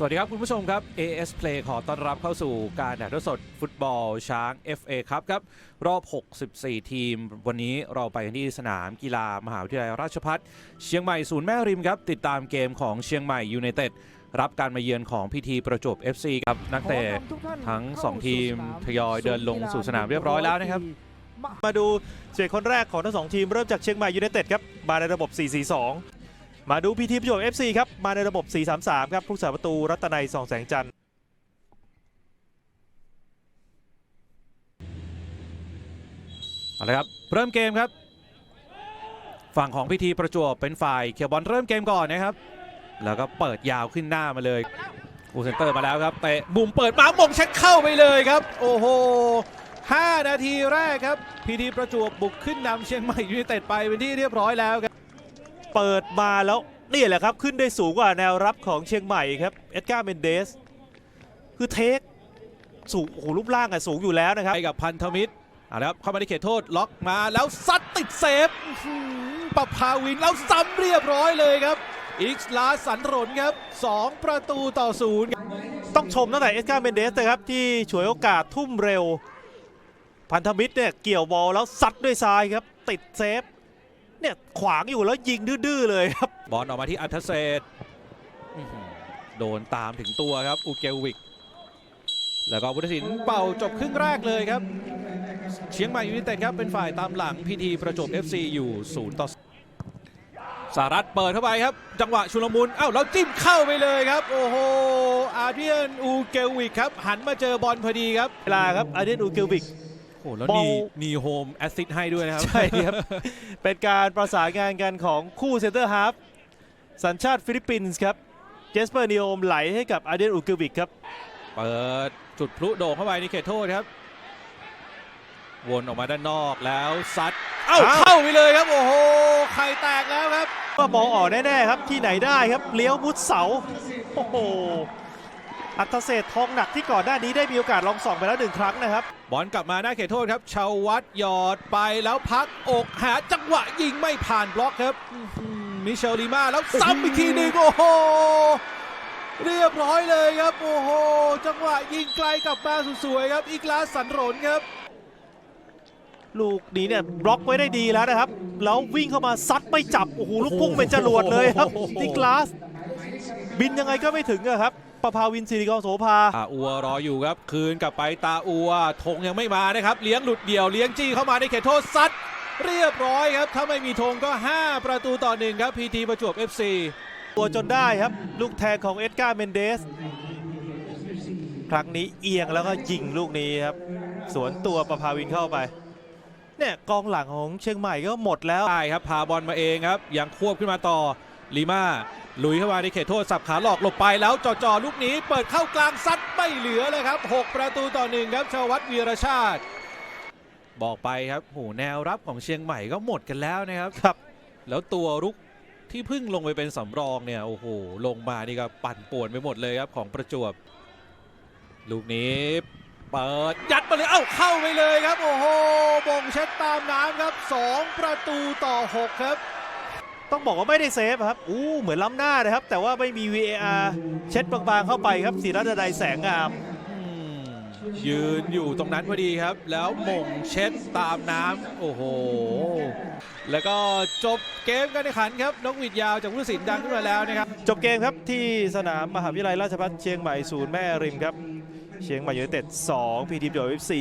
สวัสดีครับคุณผู้ชมครับ AS Play ขอต้อนรับเข้าสู่การถ่ายทอดสดฟุตบอลช้าง FA ครับครับ รอบ 64 ทีม วันนี้เราไปกันที่สนามกีฬามหาวิทยาลัยราชภัฏเชียงใหม่ศูนย์แม่ริมครับ ติดตามเกมของเชียงใหม่ยูไนเต็ดรับการมาเยือนของพีทีประจวบ FC ครับนักเตะทั้งสองทีมทยอยเดินลงสู่สนามเรียบร้อยแล้วนะครับ มาดูเสียคนแรกของทั้งสองทีมเริ่มจากเชียงใหม่ยูไนเต็ดครับมาในระบบ 4-4-2 มาดูพีทีประจวบ FC ครับ มาในระบบ 4-3-3 ครับผู้สาประตูรัตนัยส่องแสงจันทร์เอาละครับ เริ่มเกมครับ ฝั่งของพิธีประจวบเป็นฝ่ายเขียวบอลเริ่มเกมก่อนนะครับ แล้วก็เปิดยาวขึ้นหน้ามาเลยกูเซนเตอร์มาแล้วครับเตะมุมเปิดมามงเช็ดเข้าไปเลยครับ โอ้โห5นาทีแรกครับ พีทีประจวบบุกขึ้นนำเชียงใหม่ยูไนเต็ดไปเป็นที่เรียบร้อยแล้วครับ เปิดมาแล้วนี่แหละครับ ขึ้นได้สูงกว่าแนวรับของเชียงใหม่ครับ เอ็ดการ์เมนเดส คือเทค สูงโอ้โหรูปร่างอะสูงอยู่แล้วนะครับ ไปกับพันธมิตรเอาละครับเข้ามาในเขตโทษล็อกมาแล้วซัดติดเซฟอื้อหือปะพาวินแล้วซ้ำเรียบร้อยเลยครับอีกลาสันรนครับสองประตูต่อศูนย์ต้องชมตั้งแต่เอ็ดการ์เมนเดสนะครับ ที่ฉวยโอกาสทุ่มเร็ว พันธมิตรเนี่ย เกี่ยวบอลแล้วซัดด้วยซ้ายครับ ติดเซฟ เนี่ยขวางอยู่แล้วยิงดื้อๆเลยครับ บอลออกมาที่อัธเศษอื้อหือโดนตามถึงตัวครับอูเกลวิก แล้วก็พุทธศิลป์เป่าจบครึ่งแรกเลยครับ เชียงใหม่ยูไนเต็ดครับเป็นฝ่ายตามหลังพีทีประจวบ FC อยู่0ต่อสารัตเปิดเข้าไปครับ จังหวะชุลมุนเอ้าแล้วจิ้มเข้าไปเลยครับ โอ้โหอาเดียนอูเกลวิกครับหันมาเจอบอลพอดีครับเวลาครับอาเดนอูเกลวิก โอ้โหแล้วบอล นีนีโฮมแอสซิสต์ให้ด้วยนะครับ ใช่ครับ เป็นการประสานงานกันของคู่เซนเตอร์ฮาฟสัญชาติฟิลิปปินส์ครับ เจสเปอร์นิโอมไหลให้กับอาเดนอูเกลวิกครับ เปิดจุดพลุโด่งเข้าไปในเขตโทษครับ วนออกมาด้านนอกแล้วซัด เอ้าอ้าวเข้าไปเลยครับ โอ้โห ไข่แตกแล้วครับ ว่ามองออกแน่ ๆ ครับ ที่ไหนได้ครับ เลี้ยวมุดเสา โอ้โห อัตเศษทองหนักที่ก่อนหน้านี้ได้มีโอกาสลองส่องไปแล้วหนึ่งครั้งนะครับ บอลกลับมาหน้าเขตโทษครับชาววัดหยอดไปแล้วพักอกหาจังหวะยิงไม่ผ่านบล็อกครับอื้อหือมิเชลลีมาแล้วซ้ำอีกทีหนึ่งโอ้โหเรียบร้อยเลยครับโอ้โหจังหวะยิงไกลกลับมาสวยๆครับอีกลาสสันโรนครับ ลูกนี้เนี่ยบล็อกไว้ได้ดีแล้วนะครับ แล้ววิ่งเข้ามาซัดไม่จับโอ้โหลูกพุ่งเป็นจรวดเลยครับโอ้โหนิกลาสบินยังไงก็ไม่ถึงอะครับ ประภาวินศิริกรโสภาตาอัวรออยู่ครับ คืนกลับไปตาอัวธงยังไม่มานะครับ เลี้ยงหลุดเดี่ยวเลี้ยงจี้เข้ามาในเขตโทษซัดเรียบร้อยครับ ถ้าไม่มีธงก็ 5 ประตูต่อหนึ่งครับพีทีประจวบ FC ตัวจนได้ครับ ลูกแทงของเอ็ดการ์เมนเดส ครั้งนี้เอียงแล้วก็ยิงลูกนี้ครับ สวนตัวประภาวินเข้าไปเนี่ยกองหลังของเชียงใหม่ก็หมดแล้วได้ครับพาบอลมาเองครับยังควบขึ้นมาต่อลีมา ลุยเข้ามาในเขตโทษสับขาหลอกหลบไปแล้วจ่อๆลูกนี้ เปิดเข้ากลางซัดไม่เหลือเลยครับ 6 ประตูต่อหนึ่งครับชวัตวีรชาติ บอกไปครับโหแนวรับของเชียงใหม่ก็หมดกันแล้วนะครับครับ แล้วตัวรุกที่เพิ่งลงไปเป็นสำรองเนี่ยโอ้โหลงมานี่ก็ปั่นป่วนไปหมดเลยครับของประจวบ ลูกนี้เปิดยัดมาเลยเอ้าเข้าไปเลยครับ โอ้โหบ่งเช็ดตามน้ำครับ 2 ประตูต่อ 6 ครับ ต้องบอกว่าไม่ได้เซฟครับอู้เหมือนล้ำหน้านะครับ แต่ว่าไม่มี VAR เช็ดบางๆเข้าไปครับศิรัตน์ใดแสงงามอืมยืนอยู่ตรงนั้นพอดีครับ แล้วหม่งเช็ดตามน้ำโอ้โห แล้วก็จบเกมการแข่งขันครับนกหวีดยาวจากผู้ตัดสินดังขึ้นมาแล้วนะครับ จบเกมครับที่สนามมหาวิทยาลัยราชภัฏเชียงใหม่ศูนย์แม่ริมครับ เชียงใหม่ยูไนเต็ด2พีทีมโดย FC